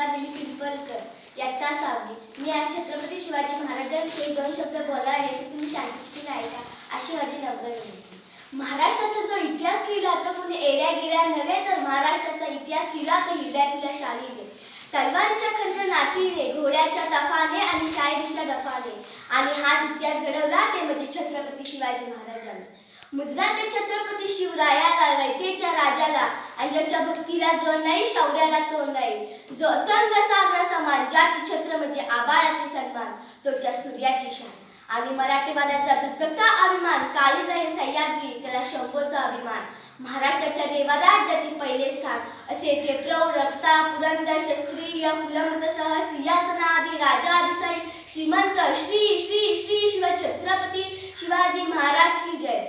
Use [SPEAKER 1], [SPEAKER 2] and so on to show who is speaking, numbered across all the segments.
[SPEAKER 1] दीपा दिली पिंपलकर यात्ता सावली? मी आज छत्रपती शिवाजी महाराजांविषयी दोन शब्द बोला आहे ते तुम्ही शांतीची ऐका अशी माझी नम्र विनंती. महाराष्ट्राचा जो इतिहास लिहिला तो कुणी एऱ्या गेल्या नव्हे तर महाराष्ट्राचा इतिहास लिहिला तो हिरड्या पिल्या शालीने तलवारीच्या खंड नाटीने घोड्याच्या तफाने आणि शायरीच्या दफाने. आणि हाच इतिहास घडवला ते म्हणजे छत्रपती शिवाजी महाराजांनी. मुजरा ते छत्रपती शिवरायाला रयतेच्या राजाला आणि ज्याच्या भक्तीला जो नाही शौर्याला तो नाही. जो अतंग सागरा समान ज्याची छत्र म्हणजे आबाळाचे सन्मान तोच्या सूर्याची शान. आणि मराठीवाण्याचा धगधगता अभिमान काळीज आहे सह्याद्री त्याला शंभोचा अभिमान. महाराष्ट्राच्या देवराज्याचे पहिले स्थान असे ते प्रौढ रक्ता पुरंदर क्षत्रिय कुलमतसह सिंहासनादी राजाधिशाही श्रीमंत श्री श्री श्री शिव छत्रपती शिवाजी महाराज की जय.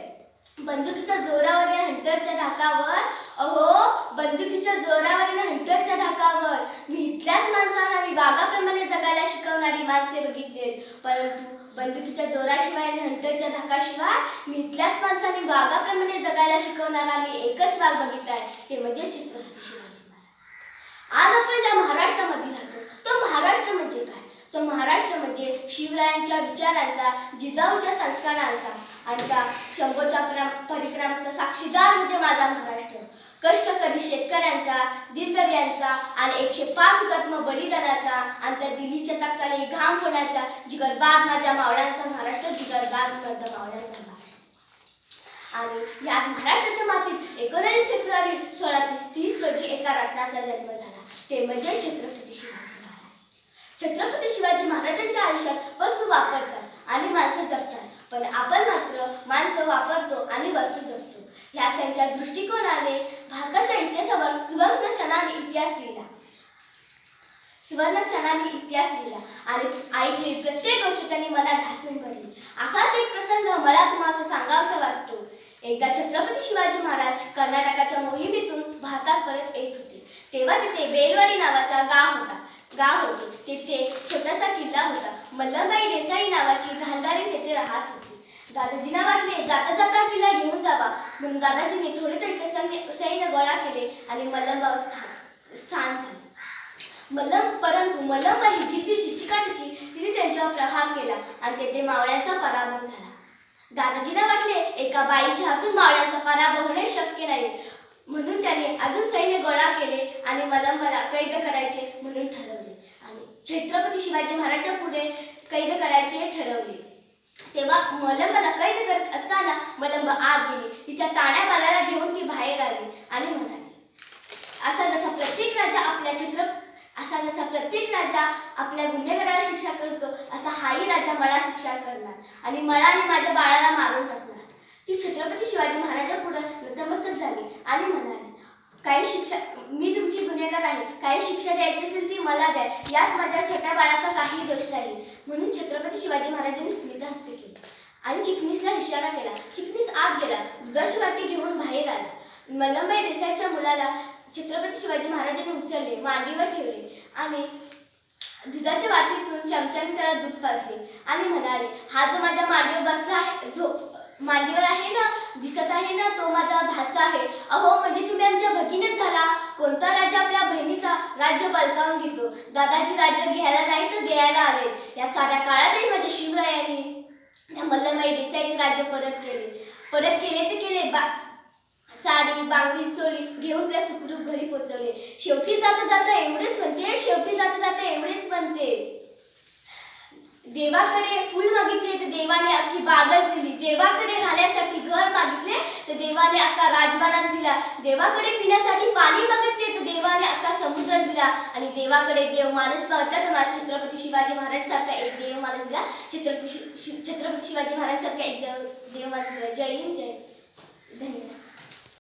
[SPEAKER 1] बंदुकीच्या जोरावरील हंटरच्या धाकावर अहो बंदुकीच्या जोरावरील हंटरच्या धाकावर मी इथल्याच माणसांना मी बागाप्रमाणे जगायला शिकवणारी माणसे बघितली परंतु बंदुकीच्या जोराशिवाय आणि हंटरच्या धाकाशिवाय मी इथल्याच माणसांनी वाघाप्रमाणे जगायला शिकवणारा मी एकच वाघ आहे. ते म्हणजे छत्रपती शिवाजी महाराज. आज आपण ज्या महाराष्ट्रामध्ये राहतो तो महाराष्ट्र म्हणजे काय? तो महाराष्ट्र म्हणजे शिवरायांच्या विचारांचा जिजाऊच्या संस्कारांचा. आणि त्या शंभोच्या परिक्रमाचा साक्षीदार म्हणजे माझा महाराष्ट्र. कष्टकरी शेतकऱ्यांचा दिलदर्यांचा आणि एकशे पाच हुतात्म बलिदानाचा आणि त्या दिल्लीच्या तख्ताने घाम होण्याचा जिगरबाग माझ्या मावळ्यांचा महाराष्ट्र जिगरबाग माझा मावळ्यांचा महाराष्ट्र. आणि याच महाराष्ट्राच्या मातीत एकोणीस फेब्रुवारी सोळा ते तीस रोजी एका रत्नाचा जन्म झाला. ते म्हणजे छत्रपती शिवाजी महाराज. छत्रपती शिवाजी महाराजांच्या आयुष्यात वस्तू वापरतात आणि माणसं जगतात. पण आपण मात्र माणसं वापरतो आणि वस्तू जगतो ह्या त्यांच्या दृष्टिकोनाने भारताच्या इतिहासावर सुवर्ण क्षणाने इतिहास लिहिला. सुवर्ण क्षणाने इतिहास लिहिला. आणि ऐकली प्रत्येक गोष्ट त्यांनी मनात ढासून भरली. असाच एक प्रसंग मला तुम्हाला सांगावासा वाटतो. एकदा छत्रपती शिवाजी महाराज कर्नाटकाच्या मोहिमेतून भारतात परत येत होते. तेव्हा तिथे बेलवाडी नावाचा गाव होता. गाव होते. तेथे छोटासा किल्ला होता. मल्लमबाई देसाई नावाची घाणदारी तेथे राहत होती. दादाजींना वाटले जाता जाता किल्ला घेऊन जावा. म्हणून दादाजींनी थोडे तरी सैन्य सैन्य गोळा केले आणि मल्लमबाव स्थान स्थान झाले. मल्लम परंतु मल्लमबाई जिथे चिचिकाटीची तिने त्यांच्यावर प्रहार केला आणि तेथे मावळ्याचा पराभव झाला. दादाजींना वाटले एका बाईच्या हातून मावळ्याचा पराभव होणे शक्य नाही. म्हणून त्याने अजून सैन्य गोळा केले आणि मलंबला कैद करायचे म्हणून ठरवले. आणि छत्रपती शिवाजी महाराजांच्या पुढे कैद करायचे ठरवले. तेव्हा मलंबाला कैद करत असताना मलंब आत गेली. तिच्या ताण्या बालाला घेऊन ती बाहेर आली आणि म्हणाली असा जसा प्रत्येक राजा आपल्या चित्र असा जसा प्रत्येक राजा आपल्या गुन्हेगाराला शिक्षा करतो असा हाही राजा मला शिक्षा करणार आणि मळाने माझ्या बाळाला मारून टाकणार. ती छत्रपती शिवाजी महाराजांपुढे नतमस्तक झाली आणि म्हणाली काही शिक्षा मी तुमची गुन्हेगार आहे. काही शिक्षा द्यायची असेल ती मला द्या. यात माझ्या छोट्या बाळाचा काही दोष नाही. म्हणून छत्रपती शिवाजी महाराजांनी स्मित हास्य केले आणि चिकनीसला इशारा केला. चिकनीस आत गेला. दुधाची वाटी घेऊन बाहेर आला. मलमबाई देसाईच्या मुलाला छत्रपती शिवाजी महाराजांनी उचलले मांडीवर ठेवले आणि दुधाच्या वाटीतून चमच्याने त्याला दूध पाजले आणि म्हणाले हा जो माझ्या मांडीवर बसला आहे जो मांडीवर आहे ना दिसत आहे ना तो माझा भाचा आहे. अहो म्हणजे तुम्ही आमच्या भगिनीच झाला. कोणता राजा आपल्या बहिणीचा राज्य बळकावून घेतो? दादाजी राज्य घ्यायला नाही तर द्यायला आले. या साऱ्या काळातही माझ्या शिवरायांनी त्या मल्लमाई देसाईचे राज्य परत केले. परत केले ते केले. बा साडी बांगडी चोळी घेऊन त्या सुखरूप घरी पोचवले. शेवटी जाता जाता एवढेच म्हणते शेवटी जाता जाता एवढेच म्हणते. देवाकडे फुल मागितले तर देवाने अख्खी बागच दिली. देवाकडे राहण्यासाठी घर मागितले तर देवाने अख्खा राजवाडाच दिला. देवाकडे पिण्यासाठी पाणी मागितले तर देवाने अख्खा समुद्र दिला. आणि देवाकडे देव माणूस मागता तर माझ्या छत्रपती शिवाजी महाराज सारखा एक देव माणूस दिला. छत्रपती शि- शि- छत्रपती शिवाजी महाराज सारखा एक देव देव माणूस दिला. जय हिंद जय धन्यवाद.